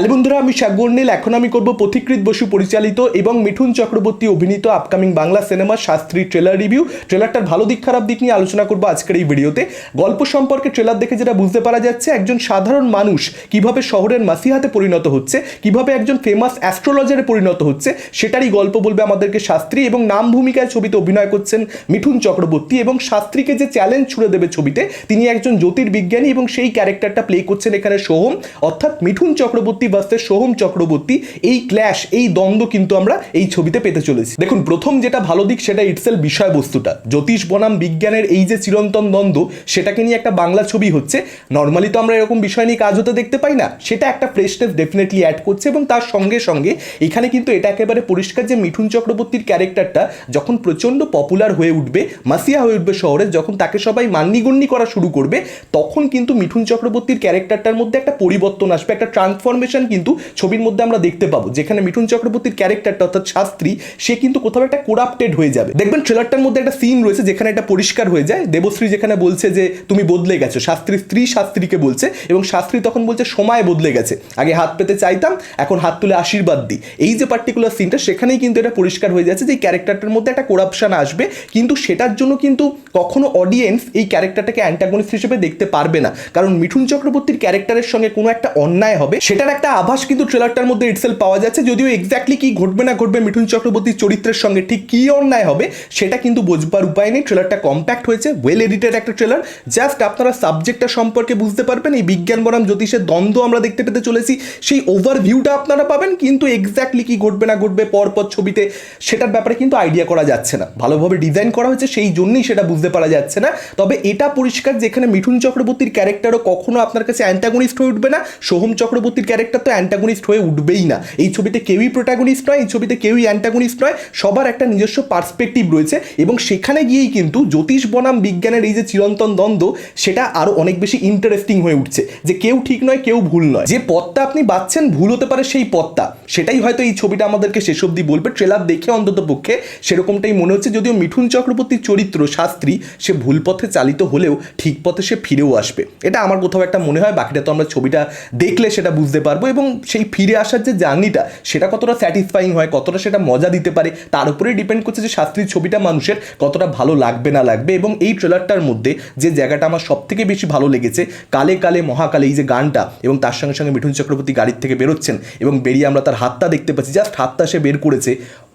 Hello বন্ধুরা, আমি শাকবর্ণিল এখন আমি করব পথিকৃত বসু পরিচালিত এবং মিঠুন চক্রবর্তী অভিনীত upcoming Bangla cinema Shastri trailer review ট্রেলারটার ভালো দিক, খারাপ দিক নিয়ে আলোচনা করব আজকের এই ভিডিওতে। গল্প সম্পর্কে ট্রেলার দেখে যেটা বুঝতে পারা যাচ্ছে, একজন সাধারণ মানুষ কীভাবে শহরের মাসিহাতে পরিণত হচ্ছে, কীভাবে একজন ফেমাস অ্যাস্ট্রোলজারে পরিণত হচ্ছে, সেটারই গল্প বলবে আমাদেরকে শাস্ত্রী এবং নাম ভূমিকায় ছবিতে অভিনয় করছেন মিঠুন চক্রবর্তী এবং শাস্ত্রীকে যে চ্যালেঞ্জ ছুড়ে দেবে ছবিতে, তিনি একজন জ্যোতির্বিজ্ঞানী এবং সেই ক্যারেক্টারটা প্লে করছেন এখানে সোহম। অর্থাৎ মিঠুন চক্রবর্তী ভার্সেস সোহম চক্রবর্তী, এই ক্ল্যাশ, এই দ্বন্দ্ব কিন্তু আমরা এই ছবিতে পেতে চলেছি। দেখুন, প্রথম যেটা ভালো দিক সেটা ইটসেল বিষয়বস্তুটা। জ্যোতিষ বনাম বিজ্ঞানের এই যে চিরন্তন দ্বন্দ্ব, সেটাকে নিয়ে একটা বাংলা ছবি হচ্ছে। নর্মালি তো আমরা এরকম বিষয় নিয়ে কাজ হতে দেখতে পাই না, সেটা একটা ফ্রেশনেস ডেফিনেটলি অ্যাড করছে এবং তার সঙ্গে সঙ্গে এখানে কিন্তু এটা একেবারে পরিষ্কার যে মিঠুন চক্রবর্তীর ক্যারেক্টারটা যখন প্রচণ্ড পপুলার হয়ে উঠবে, মাসিয়া হয়ে উঠবে শহরে, যখন তাকে সবাই মান্যিগণ্যি করা শুরু করবে, তখন কিন্তু মিঠুন চক্রবর্তীর ক্যারেক্টারটার মধ্যে একটা পরিবর্তন আসবে, একটা ট্রান্সফরমেশন কিন্তু ছবির মধ্যে আমরা দেখতে পাবো, যেখানে মিঠুন চক্রবর্তীর ক্যারেক্টারটা অর্থাৎ শাস্ত্রী, সে কিন্তু কোথাও একটা কোরাপ্টেড হয়ে যাবে। দেখবেন ট্রেলারটার মধ্যে একটা সিন রয়েছে যেখানে এটা পরিষ্কার হয়ে যায়। দেবশ্রী যেখানে বলছে যে, তুমি বদলে গেছো। শাস্ত্রীর স্ত্রী শাস্ত্রীকে বলছে এবং শাস্ত্রী তখন বলছে, সময় বদলে গেছে। আগে হাত পেতে চাইতাম, এখন হাত তুলে আশীর্বাদ দিই। এই যে পার্টিকুলার সিনটা সেখানেই কিন্তু এটা পরিষ্কার হয়ে যাচ্ছে যে, এই ক্যারেক্টারটার মধ্যে একটা কোরাপশন আসবে। কিন্তু সেটার জন্য কিন্তু কখনো অডিয়েন্স এই ক্যারেক্টারটাকে অ্যান্টাগনিস্ট হিসেবে দেখতে পারবে না। কারণ মিঠুন চক্রবর্তীর ক্যারেক্টারের সঙ্গে কোনো একটা অন্যায় হবে, সেটার একটা আভাস কিন্তু ট্রেলারটার মধ্যে ইটসেল পাওয়া যাচ্ছে, যদিও এক্স্যাক্টলি কি ঘটবে না ঘটবে মিঠুন চক্রবর্তীর চরিত্রের সঙ্গে ঠিক কী অন্যায় হবে, সেটা কিন্তু বোঝবার উপায় নেই। ট্রেলারটা কম্প্যাক্ট হয়েছে ওয়েল এডিটেড একটা ট্রেলার জাস্ট আপনারা সাবজেক্টটা সম্পর্কে বুঝতে পারবেন, এই বিজ্ঞান বনাম জ্যোতিষের দ্বন্দ্ব আমরা দেখতে পেতে চলেছি। সেই ওভারভিউটা আপনারা পাবেন, কিন্তু এক্স্যাক্টলি কি ঘটবে না ঘটবে, পরপর ছবিতে, সেটার ব্যাপারে কিন্তু আইডিয়া করা যাচ্ছে না। ভালোভাবে ডিজাইন করা হয়েছে, সেই জন্যই সেটা বুঝতে পারা যাচ্ছে না। তবে এটা পরিষ্কার, যেখানে মিঠুন চক্রবর্তীর ক্যারেক্টারও কখনো আপনার কাছে অ্যান্টাগনিস্ট হয়ে উঠবে না। সোহম চক্রবর্তীর ক্যারেক্টার তো অ্যান্টাগনিস্ট হয়ে উঠবেই না। এই ছবিতে কেউই প্রোটাগনিস্ট নয়, এই ছবিতে কেউই অ্যান্টাগনিস্ট নয়, সবার একটা নিজস্ব পার্সপেক্টিভ রয়েছে এবং সেখানে গিয়েই কিন্তু জ্যোতিষ বনাম বিজ্ঞানের এই যে চিরন্তন দ্বন্দ্ব, সেটা আরও অনেক বেশি ইন্টারেস্টিং হয়ে উঠছে যে কেউ ঠিক নয়, কেউ ভুল নয়। যে পথটা আপনি বাচ্ছেন, ভুল হতে পারে সেই পথটা। সেটাই হয়তো এই ছবিটা আমাদেরকে শেষ অব্দি বলবে। ট্রেলার দেখে অন্তত পক্ষে সেরকমটাই মনে হচ্ছে, যদিও মিঠুন চক্রবর্তীর চরিত্র শাস্ত্রী, সে ভুল পথে চালিত হলেও ঠিক পথে সে ফিরেও আসবে। এটা আমার কোথাও একটা মনে হয়, বাকিটা তো আমরা ছবিটা দেখলে সেটা বুঝতে পারব। এবং সেই ফিরে আসার যে জার্নিটা, সেটা কতটা স্যাটিসফাইং হয়, কতটা সেটা মজা দিতে পারে, তার উপরেই ডিপেন্ড করছে যে শাস্ত্রীর ছবিটা মানুষের কতটা ভালো লাগবে না লাগবে এবং এই ট্রেলারটার মধ্যে যে জায়গাটা আমার সব থেকে বেশি ভালো লেগেছে, কালে কালে মহাকালে এই যে গানটা এবং তার সঙ্গে সঙ্গে মিঠুন চক্রবর্তী গাড়ির থেকে বেরোচ্ছেন এবং বেরিয়ে আমরা তার হাতটা দেখতে পাচ্ছি জাস্ট হাতটা সে বের করেছে,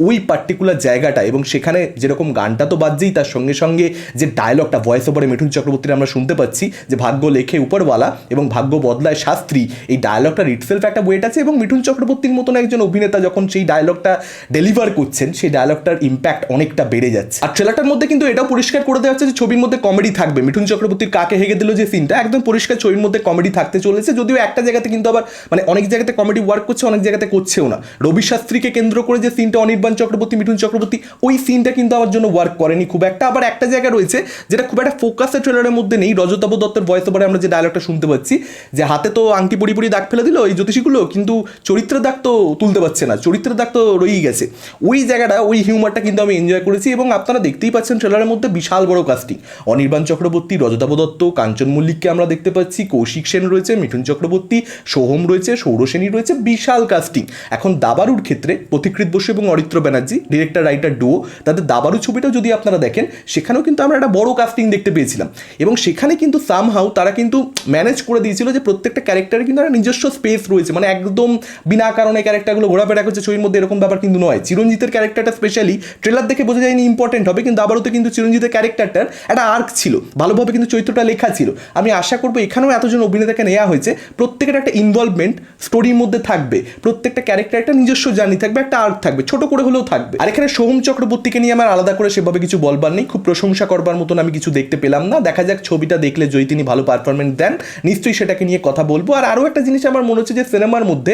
ওই পার্টিকুলার জায়গাটা এবং সেখানে যেরকম গানটা তো বাজছেই, তার সঙ্গে সঙ্গে যে ডায়লগটা ভয়েস ওভারে মিঠুন চক্রবর্তীর আমরা শুনতে পাচ্ছি যে ভাগ্য লেখে উপরওয়ালা এবং ভাগ্য বদলায় শাস্ত্রী, এই ডায়লগটার ইটসেলফ একটা ওয়েট আছে এবং মিঠুন চক্রবর্তীর মতন একজন অভিনেতা যখন সেই ডায়লগটা ডেলিভার করছেন, সেই ডায়লগটার ইম্প্যাক্ট অনেকটা বেড়ে যাচ্ছে। আর ট্রেলারটার মধ্যে কিন্তু এটাও পরিষ্কার করে দেওয়া হচ্ছে যে ছবির মধ্যে কমেডি থাকবে। মিঠুন চক্রবর্তীর কাকে হেগে দিল যে সিনটা একদম পরিষ্কার ছবির মধ্যে কমেডি থাকতে চলেছে, যদিও একটা জায়গাতে কিন্তু আবার মানে অনেক জায়গাতে কমেডি ওয়ার্ক করছে, অনেক জায়গাতে করছেও না। রবি শাস্ত্রীকে কেন্দ্র করে যে সিনটা অনির্বাণ চক্রবর্তী, মিঠুন চক্রবর্তী, ওই সিনটা কিন্তু আমার জন্য ওয়ার্ক করেনি খুব একটা। আবার একটা জায়গা রয়েছে যেটা খুব একটা ফোকাসের ট্রেলারের মধ্যে নেই। রজতাব দত্তের ভয়েস ওভারে আমরা যে ডায়লগটা শুনতে পাচ্ছি, যে হাতে তো আংটি পরি পরি দাগ ফেলে দিল, এই জ্যোতিষীগুলো কিন্তু চরিত্রের দাগ তো তুলতে পারছে না, চরিত্রের দাগ তো রয়েই গেছে। ওই জায়গাটা, ওই হিউমারটা কিন্তু আমি এনজয় করেছি এবং আপনারা দেখতেই পাচ্ছেন ট্রেলারের মধ্যে বিশাল বড় কাস্টিং অনির্বাণ চক্রবর্তী রজতাব দত্ত, কাঞ্চন মল্লিককে আমরা দেখতে পাচ্ছি, কৌশিক সেন রয়েছে, মিঠুন চক্রবর্তী, সোহম রয়েছে, সৌরসেনী রয়েছে, বিশাল কাস্টিং এখন দাবারুর ক্ষেত্রে পথিকৃত বসু এবং Aritra Banerjee director writer duo তাদের দাবারু ছবিটাও যদি আপনারা দেখেন, সেখানেও কিন্তু আমরা একটা বড় কাস্টিং দেখতে পেয়েছিলাম। এবং সেখানে কিন্তু সামহাউ তারা কিন্তু ম্যানেজ করে দিয়েছিল যে প্রত্যেকটা ক্যারেক্টারের কিন্তু একটা নিজস্ব স্পেস রয়েছে। মানে একদম বিনা কারণে ক্যারেক্টারগুলো ঘোরাফেরা করছে, ছবির মধ্যে এরকম ব্যাপার কিন্তু নয়। চিরঞ্জিতের ক্যারেক্টারটা স্পেশালি ট্রেলার দেখে বোঝা যায়নি ইম্পর্টেন্ট হবে, কিন্তু আবারও তো কিন্তু চিরঞ্জিতের ক্যারেক্টারটার একটা আর্ক ছিল। ভালোভাবে কিন্তু চরিত্রটা লেখা ছিল। আমি আশা করব এখানেও এতজন অভিনেতাকে নেওয়া হয়েছে। প্রত্যেকের একটা ইনভলভমেন্ট স্টোরির মধ্যে থাকবে। প্রত্যেকটা ক্যারেক্টার একটা নিজস্ব জার্নি থাকবে, একটা আর্ক থাকবে, ছোট করে হলেও থাকবে। আর এখানে সোহম চক্রবর্তীকে নিয়ে আমার আলাদা করে সেভাবে কিছু বলবার নেই। খুব প্রশংসা করবার মতন আমি কিছু দেখতে পেলাম না। দেখা যাক ছবিটা দেখলে যদি তিনি ভালো পারফরমেন্স দেন, নিশ্চয়ই সেটাকে নিয়ে কথা বলব। আর আরও একটা জিনিস আমার মনে হচ্ছে যে সিনেমার মধ্যে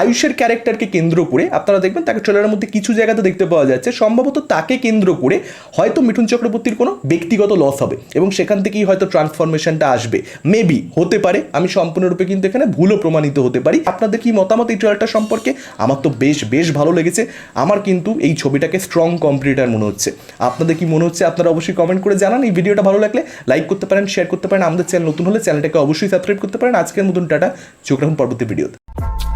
আয়ুষের ক্যারেক্টারকে কেন্দ্র করে, আপনারা দেখবেন তাকে ট্রেলারের মধ্যে কিছু জায়গাতে দেখতে পাওয়া যাচ্ছে। সম্ভবত তাকে কেন্দ্র করে হয়তো মিঠুন চক্রবর্তীর কোনো ব্যক্তিগত লস হবে এবং সেখান থেকেই হয়তো ট্রান্সফরমেশনটা আসবে। মেবি হতে পারে, আমি সম্পূর্ণরূপে কিন্তু এখানে ভুলও প্রমাণিত হতে পারি। আপনাদের কি মতামত এই ট্রেলারটা সম্পর্কে? আমার তো বেশ বেশ ভালো লেগেছে। আমার কিন্তু এই ছবিটাকে স্ট্রং কম্পিটিটার মনে হচ্ছে। আপনাদের কি মনে হচ্ছে? আপনারা অবশ্যই কমেন্ট করে জানান। এই ভিডিওটা ভালো লাগলে লাইক করতে পারেন শেয়ার করতে পারেন। আমাদের চ্যানেল নতুন হলে চ্যানেলটাকে অবশ্যই সাবস্ক্রাইব করতে পারেন। আজকের মতন টাটা। চোখ রাখুন পরবর্তী ভিডিওতে